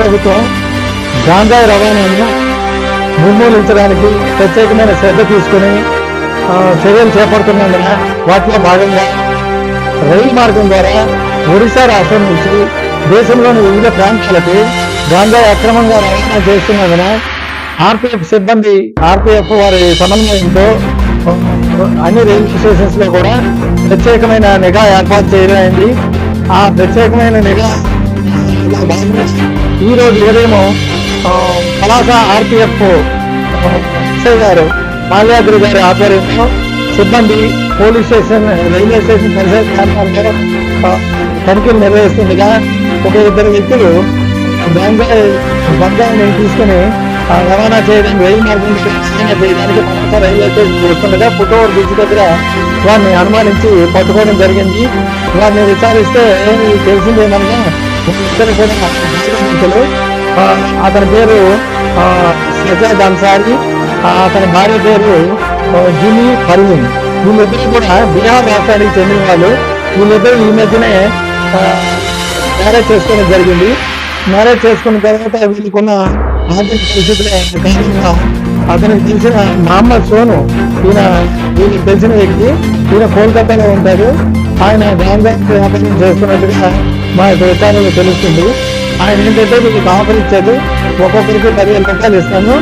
ప్రభుత్వం గాంజాయి రవాణాను నిర్మూలించడానికి ప్రత్యేకమైన శ్రద్ధ తీసుకుని చర్యలు చేపడుతున్నందున వాటిలో భాగంగా రైలు మార్గం ద్వారా ఒడిశా రాష్ట్రం నుంచి దేశంలోని వివిధ ప్రాంతాలకు గాంజాయి అక్రమంగా రవాణా చేస్తున్నందున ఆర్పిఎఫ్ సిబ్బంది ఆర్పిఎఫ్ వారి సమన్వయంతో అన్ని రైల్వే స్టేషన్స్లో కూడా ప్రత్యేకమైన నిఘా ఏర్పాటు చేయడం ఆ ప్రత్యేకమైన నిఘా ఈ రోజు ఏదేమో ఆ, ఆర్పిఎఫ్ గారు మాల్యాద్రి గారి ఆధ్వర్యంలో సిబ్బంది పోలీస్ స్టేషన్ రైల్వే స్టేషన్ పరిసర ప్రాంతాల్లో తనిఖీలు నిర్వహిస్తుండగా ఒక ఇద్దరు వ్యక్తులు గంజాయి గంజాయిని తీసుకుని రవాణా చేయడానికి రైలు మార్గం చేయడానికి రైల్వే స్టేషన్ వస్తుండగా పుట్టోడు బ్రిడ్జ్ దగ్గర వారిని అనుమానించి పట్టుకోవడం జరిగింది. వారిని విచారిస్తే తెలిసిందేమన్నా ఇద్దరు కూడా వ్యక్తులు అతని పేరు సజాద్ అన్సారి అతని భార్య పేరు ఆ, జిమి పర్వీన్ వీళ్ళిద్దరు కూడా బీహార్ రాష్ట్రానికి చెందిన వాళ్ళు. వీళ్ళిద్దరు ఈ మధ్యనే మ్యారేజ్ చేసుకోవడం జరిగింది. మ్యారేజ్ చేసుకున్న తర్వాత వీళ్ళకున్న ఆర్థిక పరిస్థితుల కారణంగా అతనికి తెలిసిన మహమ్మద్ సోను ఈయన వీళ్ళకి తెలిసిన వ్యక్తి ఈయన కోల్కతాలో ఉంటాడు. ఆయన గాంధీ వ్యాపారం చేస్తున్నట్టుగా మా యొక్క విచారణలో తెలుస్తుంది. ఆయన ఏంటంటే మీకు ఆఫర్ ఇచ్చాడు. ఒక్కొక్కరికి పదివేల రూపాయలు ఇస్తాను.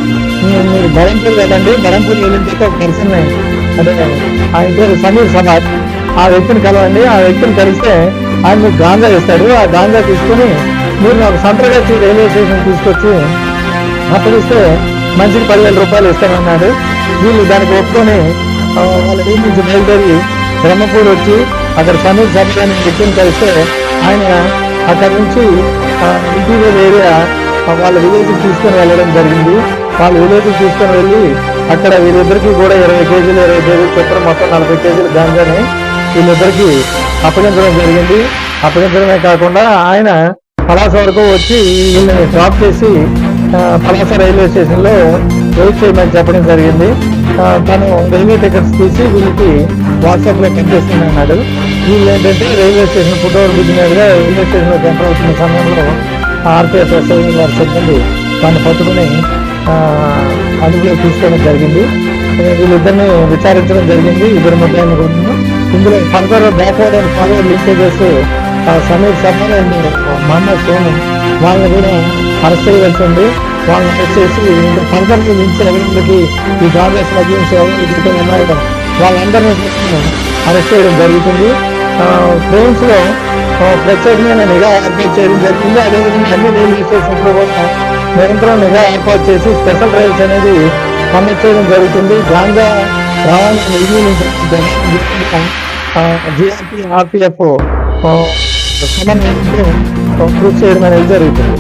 మీరు మీరు వెళ్ళండి. బరంపూర్ వెళ్ళిన ఒక పర్సన్ అదే ఆయన పేరు సమీర్ సమాజ్. ఆ వ్యక్తిని కలవండి. ఆ వ్యక్తిని కలిస్తే ఆయన మీకు గాంజా ఇస్తాడు. ఆ గాంజా తీసుకుని మీరు నాకు సంప్రదాయ రైల్వే స్టేషన్ తీసుకొచ్చి అప్పగిస్తే మనిషికి పదివేల రూపాయలు ఇస్తానన్నాడు. వీళ్ళు దానికి ఒప్పుకొని వాళ్ళ ఊరి నుంచి బయలుదేరి బ్రహ్మపూర్ వచ్చి అక్కడ సమీర్ సభ్యాన్ని వ్యక్తిని కలిస్తే ఆయన అక్కడ నుంచి ఇంటీరియర్ ఏరియా వాళ్ళ విలేజ్ తీసుకొని వెళ్ళడం జరిగింది. వాళ్ళ విలేజ్ తీసుకొని వెళ్ళి అక్కడ వీరిద్దరికి కూడా ఇరవై కేజీలు ఇరవై కేజీలు చొప్పున మొత్తం నలభై కేజీలు గాంజాని వీళ్ళిద్దరికి అప్పగించడం జరిగింది. అప్పగించడమే కాకుండా ఆయన పలాస వరకు వచ్చి వీళ్ళని డ్రాప్ చేసి పలాస రైల్వే స్టేషన్లో వెయిట్ చేయమని చెప్పడం జరిగింది. తను రైల్వే టికెట్స్ తీసి వీళ్ళకి వాట్సాప్లో పంపిస్తుంది అన్నాడు. వీళ్ళు ఏంటంటే railway station foot over bridge మీదుగా రైల్వే స్టేషన్లో ఎంటర్ అవుతున్న సమయంలో ఆర్పిఎఫ్ ఎస్ఐ వారి సిబ్బంది దాన్ని పట్టుకుని ఆ, అదుపులో తీసుకోవడం జరిగింది. వీళ్ళిద్దరిని విచారించడం జరిగింది. ఇద్దరు ముద్దాయిని కూడా ఇందులో further backward and forward linkages Sameer Sharma and Mohammad Sonu వాళ్ళని కూడా అరెస్ట్ చేయవలసి ఉంది. వాళ్ళని అరెస్ట్ చేసి ఇంకా ఫర్దర్ నుంచి ఎవరికి ఈ గాంజా స్మగ్లింగ్స్ ఎవరికి ఉన్నాయో వాళ్ళందరినీ అరెస్ట్ చేయడం జరుగుతుంది. ట్రైన్స్లో ప్రత్యేకమైన నిఘా ఏర్పాటు చేయడం జరిగింది. అదేవిధంగా అన్ని రైల్వే స్టేషన్స్లో కూడా నిరంతరం నిఘా ఏర్పాటు చేసి స్పెషల్ రైల్స్ అనేది కండక్ట్ చేయడం జరుగుతుంది. గాంజా రవాణా జిఆర్పి ఆర్పిఎఫ్ సమన్వయంతో కృషి చేయడం అనేది జరుగుతుంది.